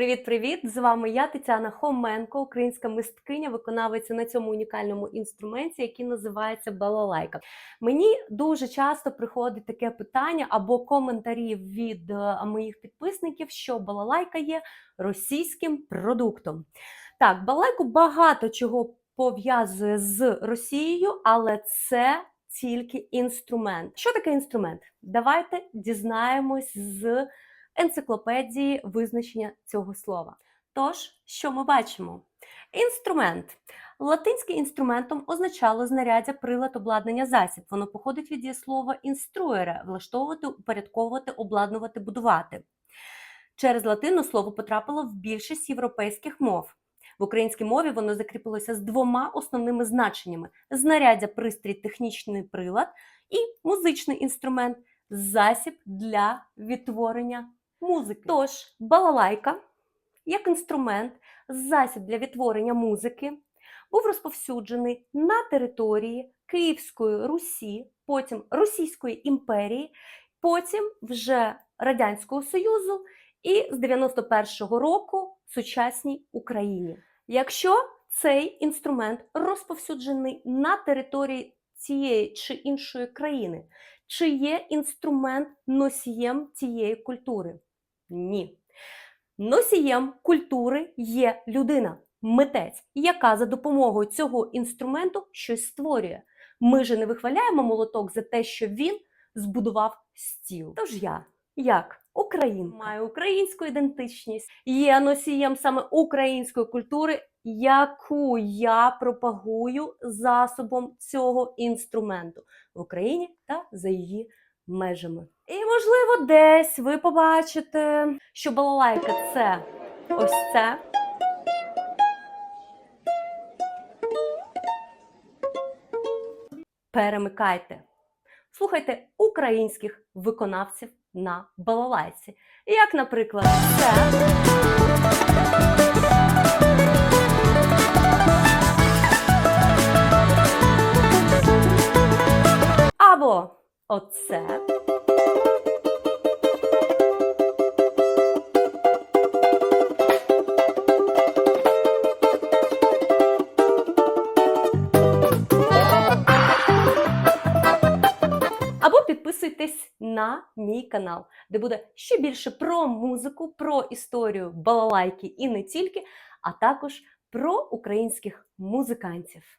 Привіт-привіт! З вами я, Тетяна Хоменко, українська мисткиня, виконавиця на цьому унікальному інструменті, який називається балалайка. Мені дуже часто приходить таке питання або коментарі від е, моїх підписників, що балалайка є російським продуктом. Так, балалайку багато чого пов'язує з Росією, але це тільки інструмент. Що таке інструмент? Давайте дізнаємось з енциклопедії визначення цього слова. Тож, що ми бачимо? Інструмент. Латинським інструментом означало знаряддя, прилад, обладнання, засіб. Воно походить від дієслова інструере влаштовувати, упорядковувати, обладнувати, будувати. Через латину слово потрапило в більшість європейських мов. В українській мові воно закріпилося з двома основними значеннями: знаряддя, пристрій, технічний прилад і музичний інструмент засіб для відтворення музики. Тож, балалайка як інструмент, засіб для відтворення музики був розповсюджений на території Київської Русі, потім Російської імперії, потім вже Радянського Союзу і з 91-го року сучасній Україні. Якщо цей інструмент розповсюджений на території цієї чи іншої країни, чи є інструмент носієм цієї культури? Ні. Носієм культури є людина, митець, яка за допомогою цього інструменту щось створює. Ми же не вихваляємо молоток за те, що він збудував стіл. Тож я, як українка, маю українську ідентичність, є носієм саме української культури, яку я пропагую засобом цього інструменту в Україні та за її межами. І, можливо, десь ви побачите, що балалайка це ось це. Перемикайте. Слухайте українських виконавців на балалайці. Як, наприклад, це. Або оце. Або підписуйтесь на мій канал, де буде ще більше про музику, про історію балалайки і не тільки, а також про українських музикантів.